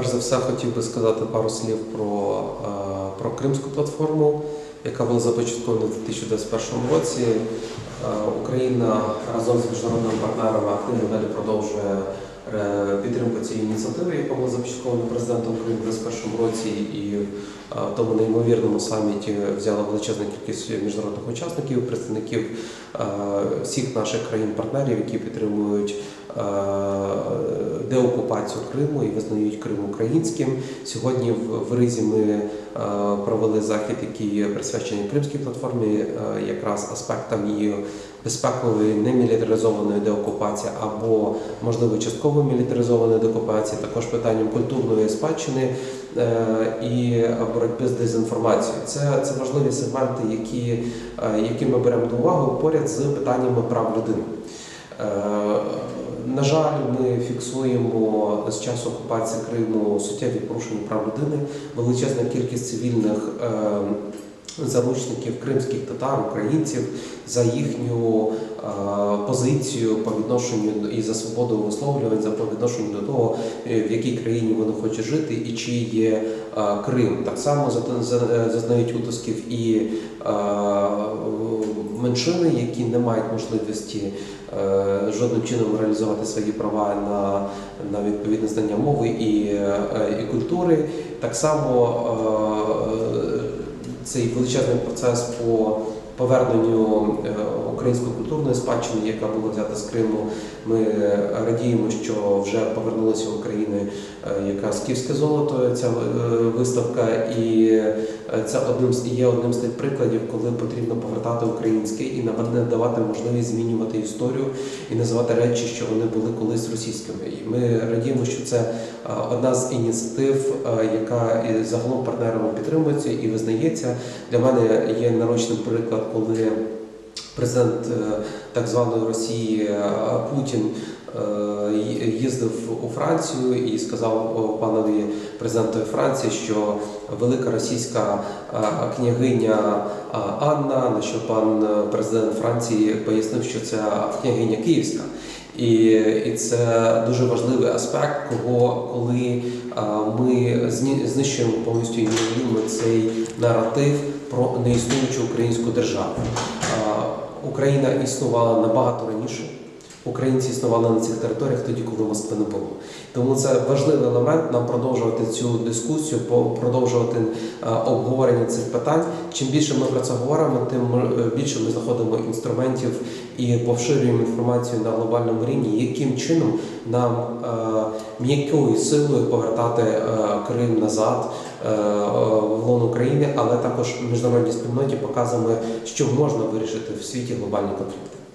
Перш за все, хотів би сказати пару слів про, е, про Кримську платформу, яка була започаткована в 2021 році. Е, Україна разом з міжнародними партнерами активно далі продовжує е, підтримку цієї ініціативи, яка була започаткована президентом України в 2021 році, і в тому неймовірному саміті взяла величезна кількість міжнародних учасників, представників всіх наших країн-партнерів, які підтримують деокупацію Криму і визнають Крим українським. Сьогодні в, Ризі ми е, провели захід, який присвячений Кримській платформі, е, якраз аспектам її безпекової немілітаризованої деокупації або можливо частково мілітаризованої деокупації, також питанням культурної спадщини е, і боротьби з дезінформацією. Це, це важливі сегменти, які, е, які ми беремо до уваги поряд з питаннями прав людини. Е, На жаль, ми фіксуємо з часу окупації Криму суттєві порушення прав людини, величезна кількість цивільних е, заручників кримських татар, українців за їхню е, позицію по відношенню і за свободу висловлювань, за по відношенню до того, е, в якій країні вони хочуть жити і чи є е, Крим. Так само за- за- зазнають утисків і меншини, які не мають можливості жодним чином реалізувати свої права на, на відповідне знання мови і, і культури. Так само цей величезний процес по поверненню е, української культурної спадщини, яка була взята з Криму. Ми радіємо, що вже повернулася в Україну е, якраз київське золото, ця е, виставка, і е, це одним є одним з тих прикладів, коли потрібно повертати українське і не давати можливість змінювати історію і називати речі, що вони були колись російськими. І ми радіємо, що це е, одна з ініціатив, е, яка загалом партнерами підтримується і визнається. Для мене є нарочним приклад, коли президент е, так званої Росії е, Путін е, їздив у Францію і сказав панові президентові Франції, що велика російська княгиня Анна, на що пан президент Франції пояснив, що це княгиня Київська. І, і це дуже важливий аспект, кого коли ми знищуємо повністю ім'я цей наратив про неіснуючу українську державу. Україна існувала набагато раніше. Українці існували на цих територіях тоді, коли Москви не було. Тому це важливий елемент нам продовжувати цю дискусію, продовжувати е, обговорення цих питань. Чим більше ми про це говоримо, тим е, більше ми знаходимо інструментів і поширюємо інформацію на глобальному рівні, яким чином нам е, м'якою силою повертати Крим назад в лон України, але також міжнародній спільноті показуємо, що можна вирішити в світі глобальні конфлікти.